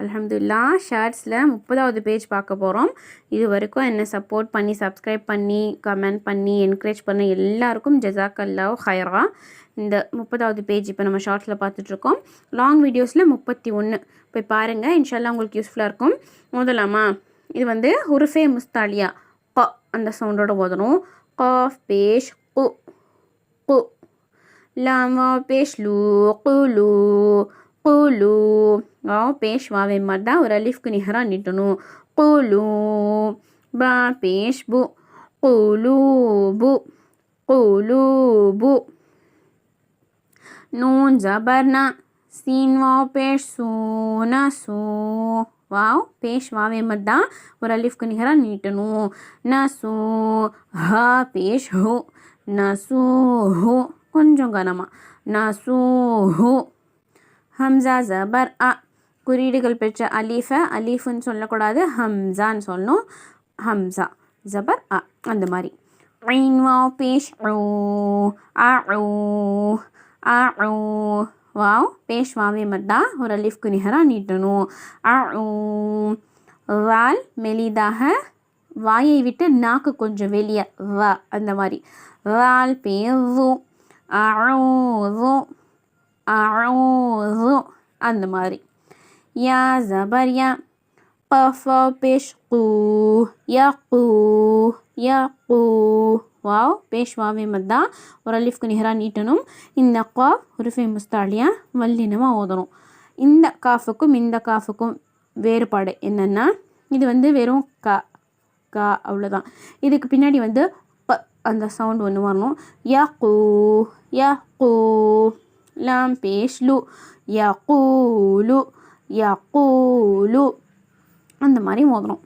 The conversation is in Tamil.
அலமதுல்லா ஷார்ட்ஸில் முப்பதாவது பேஜ் பார்க்க போகிறோம் இது வரைக்கும் என்னை சப்போர்ட் பண்ணி சப்ஸ்கிரைப் பண்ணி கமெண்ட் பண்ணி என்கரேஜ் பண்ண எல்லாருக்கும் ஜசாக்கல்லாவ் ஹைரா. இந்த முப்பதாவது பேஜ் இப்போ நம்ம ஷார்ட்ஸில் பார்த்துட்ருக்கோம். லாங் வீடியோஸில் முப்பத்தி ஒன்று போய் பாருங்கள் இன்ஷால்லா உங்களுக்கு யூஸ்ஃபுல்லாக இருக்கும். முதலாமா இது வந்து ஹுருஃபே முஸ்தாலியா க அந்த சவுண்டோட ஓதணும். காஃப் பேஷ் கு கு லாம் பேஷ் லூ கு லூ வா பேஷ் வாவே மதா ஒரு அலிஃப்க்கு நிகராக நீட்டணும் குலு பா பேஷ் பு குலூபு குலூபு நூன் ஜபர்னா சீன் வாவ் பேஷ் சூனா சூ வாவ் பேஷ் வாவே மத்தா ஒரு அலிஃப்க்கு நிகராக நீட்டணும் நசூ ஹா பேஷ் ஹூ நசூஹு கொஞ்சம் கனமா நசூஹு ஹம்சா ஜபர் அ. குறியீடுகள் பெற்ற அலீஃபை அலீஃபுன்னு சொல்லக்கூடாது ஹம்சான்னு சொல்லணும். ஹம்சா ஜபர் அ. அந்த மாதிரி. ஐன் வாவ் பேஷ் ஊ அ ஊ அ ஓ வாவ் பேஷ் வாவே மட்டா ஒரு அலீஃப் நிகராக நீட்டணும். வால் மெலிதாக வாயை விட்டு நாக்கு கொஞ்சம் வெளியே வ. அந்த மாதிரி. வால் பே வு ஓ அழூ அந்த மாதிரி. யா ஜபர் யா பஃபோ பேஷ் கூ யா கூ யா கூ. வாவ் பேஷ்வாவே மத்தா ஒரு அலிஃப்க்கு நிகராக நீட்டணும். இந்த காஃப் ஹுருஃபே முஸ்தாலியா வல்லினமாக ஓதணும். இந்த காஃபுக்கும் இந்த காஃபுக்கும் வேறுபாடு என்னென்னா இது வந்து வெறும் க க அவ்வளோதான் இதுக்கு பின்னாடி வந்து ப அந்த சவுண்ட் ஒன்று வரணும். யா கூ யா கூ. லாம் பேஷ் லு யகூலு கூலு அந்த மாதிரி மோதணும்